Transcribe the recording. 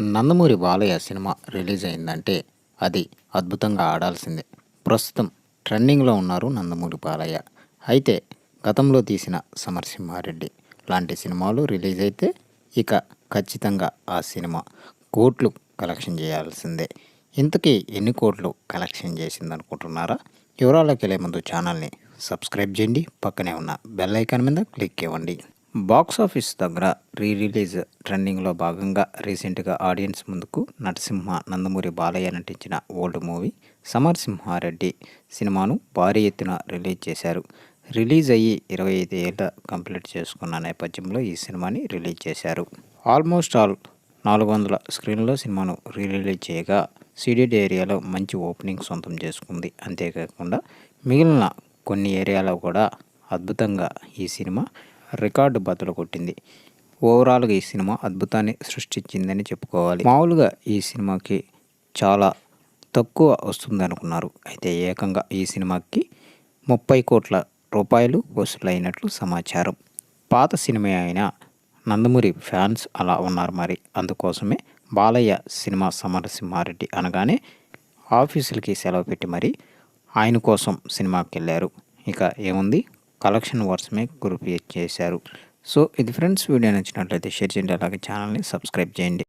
Nandamuri Balayya cinema release అయిందంటే అది అద్భుతంగా ఆడాల్సిందే. ప్రస్తుతం ట్రెండింగ్లో ఉన్నారు నందమూరి బాలయ్య. అయితే గతంలో తీసిన సమరసింహారెడ్డి లాంటి సినిమాలు రిలీజ్ అయితే ఇక ఖచ్చితంగా ఆ సినిమా కోట్లు కలెక్షన్ చేయాల్సిందే. ఇంతకీ ఎన్ని కోట్లు కలెక్షన్ చేసింది అనుకుంటున్నారా వివరాలకు వెళ్ళే ముందు ఛానల్ని సబ్స్క్రైబ్ చేయండి. పక్కనే ఉన్న బెల్ ఐకాన్ మీద క్లిక్ ఇవ్వండి బాక్స్ ఆఫీస్ దగ్గర రీ రిలీజ్ ట్రెండింగ్లో భాగంగా రీసెంట్గా ఆడియన్స్ ముందుకు నరసింహ నందమూరి బాలయ్య నటించిన ఓల్డ్ మూవీ సమర్సింహారెడ్డి సినిమాను భారీ ఎత్తున రిలీజ్ చేశారు. రిలీజ్ అయ్యి ఇరవై ఐదు ఏళ్ళ కంప్లీట్ చేసుకున్న నేపథ్యంలో ఈ సినిమాని రిలీజ్ చేశారు. ఆల్మోస్ట్ ఆల్ నాలుగు వందల స్క్రీన్లో సినిమాను రీ రిలీజ్ చేయగా సీడెడ్ ఏరియాలో మంచి ఓపెనింగ్ సొంతం చేసుకుంది. అంతేకాకుండా మిగిలిన కొన్ని ఏరియాలో కూడా అద్భుతంగా ఈ సినిమా రికార్డు బద్దలు కొట్టింది. ఓవరాల్గా ఈ సినిమా అద్భుతాన్ని సృష్టించిందని చెప్పుకోవాలి. మామూలుగా ఈ సినిమాకి చాలా తక్కువ వస్తుంది అనుకున్నారు అయితే ఏకంగా ఈ సినిమాకి ముప్పై కోట్ల రూపాయలు వసూలైనట్లు సమాచారం. పాత సినిమా అయిన నందమూరి ఫ్యాన్స్ అలా ఉన్నారు మరి. అందుకోసమే బాలయ్య సినిమా సమరసింహారెడ్డి అనగానే ఆఫీసులకి సెలవు పెట్టి మరి ఆయన కోసం సినిమాకి వెళ్ళారు ఇక ఏముంది? కలెక్షన్ వర్స్మే గ్రూప్ చేశారు. సో ఇది ఫ్రెండ్స్ వీడియో నచ్చినట్లయితే షేర్ చేయండి అలాగే ఛానల్ని సబ్స్క్రైబ్ చేయండి.